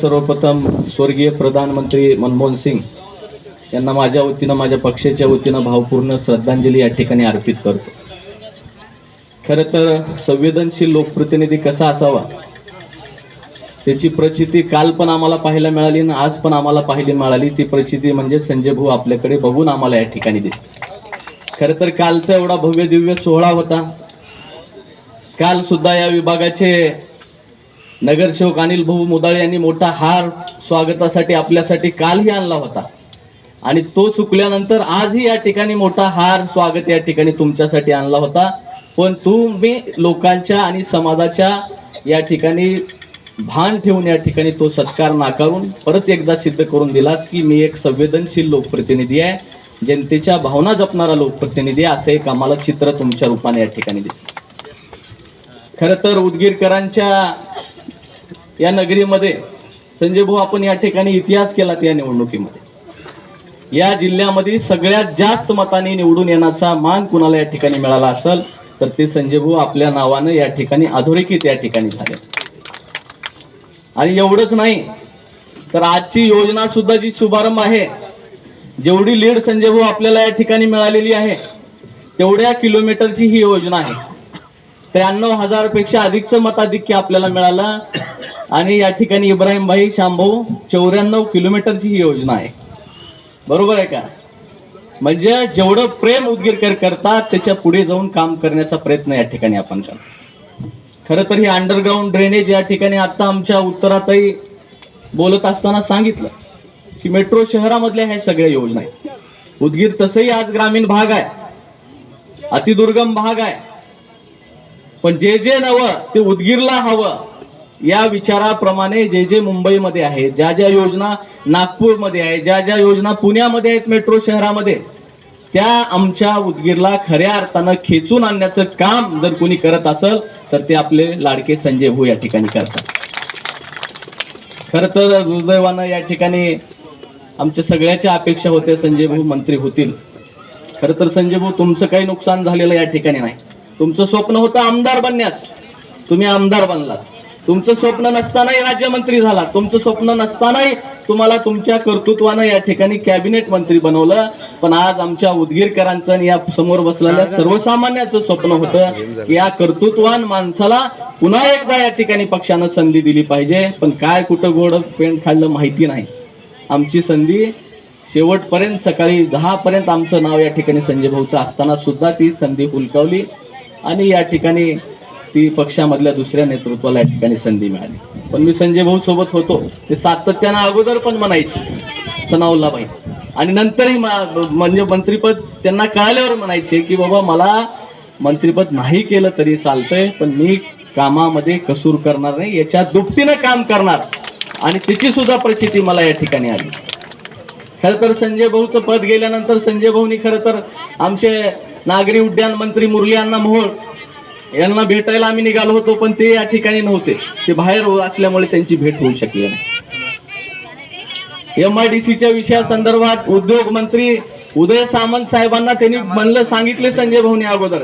सर्वप्रथम स्वर्गीय प्रधानमंत्री मनमोहन सिंग यांना माझ्या वतीनं माझ्या पक्षाच्या वतीनं भावपूर्ण श्रद्धांजली या ठिकाणी अर्पित करतो. खरं तर संवेदनशील लोकप्रतिनिधी कसा असावा त्याची प्रचिती काल पण आम्हाला पाहायला मिळाली आणि आज पण आम्हाला पाहायला मिळाली. ती प्रचिती म्हणजे संजय भाऊ आपल्याकडे बघून आम्हाला या ठिकाणी दिसते खरं तर कालचा एवढा भव्य दिव्य सोहळा होता. काल सुद्धा या विभागाचे नगरसेवक अनिल भाऊ मुदाळे यांनी मोठा हार स्वागतासाठी आपल्यासाठी कालही आणला होता. आणि तो चुकल्यानंतर आजही या ठिकाणी मोठा हार स्वागत या ठिकाणी तुमच्यासाठी आणला होता. पण तुम्ही लोकांच्या आणि समाजाच्या या ठिकाणी भान ठेवून या ठिकाणी तो सत्कार नाकारून परत एकदा सिद्ध करून दिला की मी एक संवेदनशील लोकप्रतिनिधी आहे. जनतेच्या भावना जपणारा लोकप्रतिनिधी आहे असं एक आम्हाला चित्र तुमच्या रूपाने या ठिकाणी दिसलं खरं तर उदगीरकरांच्या या नगरीमध्ये संजय भाऊ आपण या ठिकाणी इतिहास केला या निवडणुकीमध्ये. या जिल्ह्यामध्ये सगळ्यात जास्त मताने निवडून येण्याचा मान कुणाला या ठिकाणी मिळाला असेल तर ते संजय भाऊ आपल्या नावानं या ठिकाणी अधोरेखित या ठिकाणी झाले. आणि एवढंच नाही तर आजची योजना सुद्धा जी शुभारंभ आहे जेवढी लीड संजय भाऊ आपल्याला या ठिकाणी मिळालेली आहे तेवढ्या किलोमीटरची ही योजना आहे. त्र्याण्णव हजारपेक्षा अधिकचं मताधिक्य आपल्याला मिळालं. आणि या ठिकाणी इब्राहिम भाई शांभाऊ चौऱ्याण्णव किलोमीटरची ही योजना आहे. बरोबर आहे का? म्हणजे जेवढं प्रेम उदगीरकर करतात त्याच्या पुढे जाऊन काम करण्याचा प्रयत्न या ठिकाणी आपण करतो. खरं तर ही अंडरग्राऊंड ड्रेनेज या ठिकाणी आता आमच्या उत्तरातही बोलत असताना सांगितलं की मेट्रो शहरामधल्या ह्या सगळ्या योजना आहेत. उदगीर तसंही आज ग्रामीण भाग आहे. अतिदुर्गम भाग आहे. पण जे जे नवं ते उदगीरला हवं या विचाराप्रमाणे जे जे मुंबईमध्ये आहे ज्या ज्या योजना नागपूरमध्ये आहे ज्या ज्या योजना पुण्यामध्ये आहेत मेट्रो शहरामध्ये त्या आमच्या उदगीरला खऱ्या अर्थानं खेचून आणण्याचं काम जर कोणी करत असेल तर ते आपले लाडके संजय हो या ठिकाणी करतात. खरं तर दुर्दैवानं या ठिकाणी आमच्या सगळ्याच्या अपेक्षा होत्या संजय भाऊ मंत्री होतील. खरं तर संजय भाऊ तुमचं काही नुकसान झालेलं या ठिकाणी नाही. तुमचं स्वप्न होतं आमदार बनण्याच तुम्ही आमदार बनलात. तुमचं स्वप्न नसतानाही राज्यमंत्री झाला. तुमचं स्वप्न नसतानाही तुम्हाला तुमच्या कर्तृत्वानं या ठिकाणी कॅबिनेट मंत्री बनवलं. पण आज आमच्या उदगीरकरांचं आणि या समोर बसलेल्या सर्वसामान्याचं स्वप्न होतं की या कर्तृत्वान माणसाला पुन्हा एकदा या ठिकाणी पक्षानं संधी दिली पाहिजे. पण काय कुठं गोड पेन खाल्लं माहिती नाही. आमची संधी शेवटपर्यंत सकाळी दहा पर्यंत आमचं नाव या ठिकाणी संजय भाऊचं असताना सुद्धा ती संधी हुलकावली. आणि या ठिकाणी ती पक्षामधल्या दुसऱ्या नेतृत्वाला या ठिकाणी संधी मिळाली. पण मी संजय भाऊ सोबत होतो ते सातत्यानं अगोदर पण म्हणायचे सनाउल्लाबाई आणि नंतरही मा- म्हणजे मंत्रीपद त्यांना कळाल्यावर म्हणायचे की बाबा मला मंत्रीपद नाही केलं तरी चालतंय पण मी कामामध्ये कसूर करणार नाही याच्या दुपटीनं काम करणार. आणि तिची सुद्धा प्रचिती मला या ठिकाणी आली. खरं तर संजय भाऊचं पद गेल्यानंतर संजय भाऊनी खरं तर आमचे नागरी उड्डाण मंत्री मुरली अण्णा मोहोळ. यांना भेटायला आम्ही निघालो होतो पण ते या ठिकाणी नव्हते. ते बाहेर असल्यामुळे त्यांची भेट होऊ शकली नाही. एम आय डी सीच्या विषयासंदर्भात उद्योग मंत्री उदय सामंत साहेबांना त्यांनी म्हणलं सांगितले संजय भाऊनी अगोदर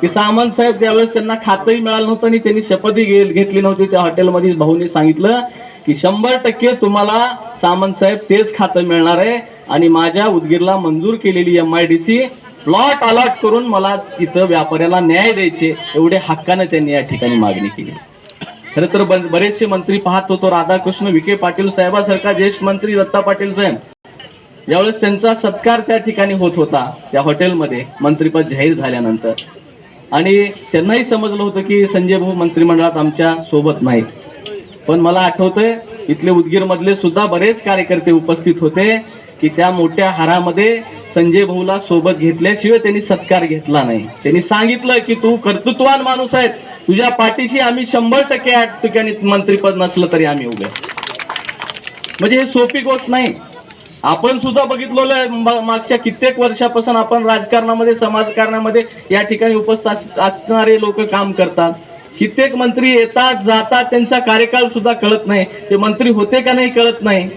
की सामंत साहेब त्यावेळेस त्यांना खातंही मिळालं नव्हतं आणि त्यांनी शपथही घे- घेतली नव्हती त्या हॉटेलमध्ये भाऊनी सांगितलं की शंभर टक्के तुम्हाला सामंत साहेब तेच खातं मिळणार आहे आणि माझ्या उदगीरला मंजूर केलेली M I D C plot allot करून मला इथं व्यापाऱ्याला न्याय द्यायचे एवढे हक्कानं त्यांनी या ठिकाणी मागणी केली. खरं तर ब- बरेचसे मंत्री पाहत होतो राधाकृष्ण विखे पाटील साहेबासारखा ज्येष्ठ मंत्री दत्ता पाटील साहेब ज्यावेळेस त्यांचा सत्कार त्या ठिकाणी होत होता त्या हॉटेलमध्ये मंत्रीपद जाहीर झाल्यानंतर. आणि त्यांनाही समजलं होतं की संजय भाऊ मंत्रिमंडळात आमच्यासोबत नाहीत. पण मला आठवतंय इथले उदगीर मधले सुद्धा बरेच कार्यकर्ते उपस्थित होते की त्या मोठ्या हारामध्ये संजय भाऊला सोबत घेतल्याशिवाय त्यांनी सत्कार घेतला नाही. त्यांनी सांगितलं की तू कर्तृत्वान माणूस आहे तुझ्या पाठीशी आम्ही शंभर टक्के ठिकाणी मंत्रीपद नसलं तरी आम्ही उभे. म्हणजे हे सोपी गोष्ट नाही. आपण सुद्धा बघितलेलं मागच्या कित्येक वर्षापासून आपण राजकारणामध्ये समाजकारणामध्ये या ठिकाणी उपस्थित असणारे लोक काम करतात. कित्येक मंत्री येतात जातात त्यांचा कार्यकाळ सुद्धा कळत नाही. ते मंत्री होते का नाही कळत नाही.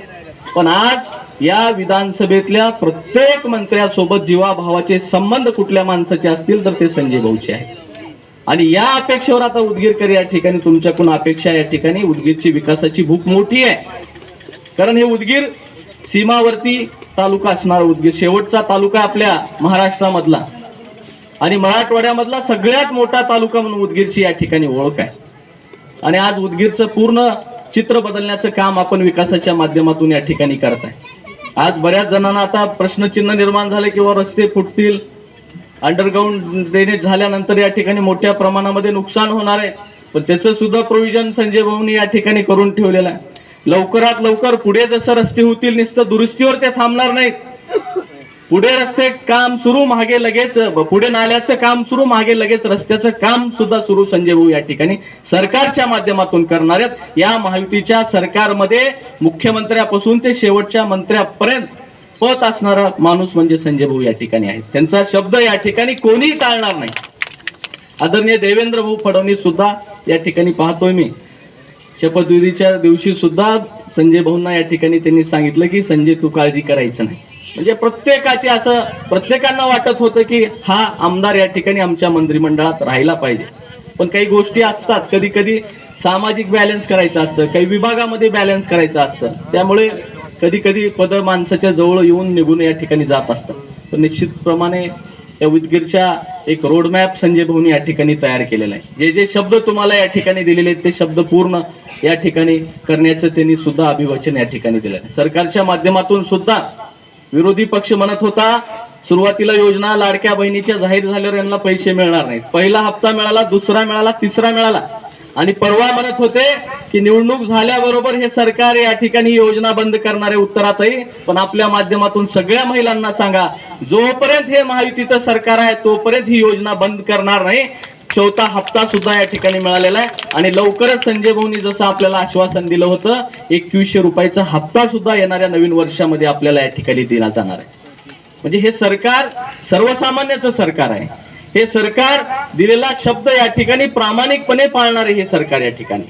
पण आज या विधानसभेतल्या प्रत्येक मंत्र्यासोबत जीवाभावाचे संबंध कुठल्या माणसाचे असतील तर ते संजय भाऊचे आहेत. आणि या अपेक्षेवर आता उदगीरकर या ठिकाणी तुमच्याकडून अपेक्षा या ठिकाणी उदगीरची विकासाची भूक मोठी आहे. कारण हे उदगीर सीमावर्ती तालुका असणारा. उदगीर शेवटचा तालुका आपल्या महाराष्ट्रामधला. आणि मराठवाड्यामधला सगळ्यात मोठा तालुका म्हणून उदगीरची या ठिकाणी ओळख आहे. आणि आज उदगीरचं पूर्ण चित्र बदलण्याचं काम आपण विकासाच्या माध्यमातून या ठिकाणी करत आहे. आज बऱ्याच जणांना आता प्रश्नचिन्ह निर्माण झाले किंवा रस्ते फुटतील अंडरग्राऊंड ड्रेनेज झाल्यानंतर या ठिकाणी मोठ्या प्रमाणामध्ये नुकसान होणार आहे. पण त्याचं सुद्धा प्रोव्हिजन संजय भाऊनी या ठिकाणी करून ठेवलेलं आहे. लवकरात लवकर पुढे जसं रस्ते होतील नुसतं दुरुस्तीवर ते थांबणार नाहीत. पुढे रस्ते काम सुरू मागे लगेच पुढे नाल्याचं काम सुरू मागे लगेच रस्त्याचं काम सुद्धा सुरू संजय भाऊ या ठिकाणी सरकारच्या माध्यमातून करणार आहेत. या महायुतीच्या सरकारमध्ये मुख्यमंत्र्यापासून ते शेवटच्या मंत्र्यापर्यंत पत असणारा माणूस म्हणजे संजय भाऊ या ठिकाणी आहे त्यांचा शब्द या ठिकाणी कोणीही टाळणार नाही. आदरणीय देवेंद्र भाऊ फडणवीस सुद्धा या ठिकाणी पाहतोय मी. शपथविधीच्या दिवशी सुद्धा संजय भाऊंना या ठिकाणी त्यांनी सांगितलं की संजय तू काळजी करायचं नाही. म्हणजे प्रत्येकाचे असं प्रत्येकांना वाटत होतं की हा आमदार या ठिकाणी आमच्या मंत्रिमंडळात राहिला पाहिजे. पण काही गोष्टी असतात. कधी कधी सामाजिक बॅलन्स करायचं असतं. काही विभागामध्ये बॅलन्स करायचं असतं. त्यामुळे कधी कधी पद माणसाच्या जवळ येऊन निघून या ठिकाणी जात असतात. पण निश्चितप्रमाणे या उदगीरच्या एक रोडमॅप संजय भाऊनी या ठिकाणी तयार केलेला आहे. जे जे शब्द तुम्हाला या ठिकाणी दिलेले आहेत ते शब्द पूर्ण या ठिकाणी करण्याचं त्यांनी सुद्धा अभिवचन या ठिकाणी दिलं आहे. सरकारच्या माध्यमातून सुद्धा विरोधी पक्ष म्हणत होता सुरुवातीला योजना लाडक्या बहिणीच्या जाहीर झाल्यावर यांना पैसे मिळणार नाहीत. पहिला हप्ता मिळाला दुसरा मिळाला तिसरा मिळाला. आणि परवा म्हणत होते की निवडणूक झाल्याबरोबर हे सरकार या ठिकाणी योजना बंद करणारे उत्तरातही पण आपल्या माध्यमातून सगळ्या महिलांना सांगा जोपर्यंत हे महायुतीचं सरकार आहे तोपर्यंत ही योजना बंद करणार नाही. चौथा हप्ता सुद्धा या ठिकाणी मिळालेला आहे. आणि लवकरच संजय भाऊनी जसं आपल्याला आश्वासन दिलं होतं एकवीसशे रुपयाचा हप्ता सुद्धा येणाऱ्या नवीन वर्षामध्ये आपल्याला या ठिकाणी दिला जाणार आहे. म्हणजे हे सरकार सर्वसामान्याचं सरकार आहे. हे सरकार दिलेला शब्द या ठिकाणी प्रामाणिकपणे पाळणारे हे सरकार या ठिकाणी.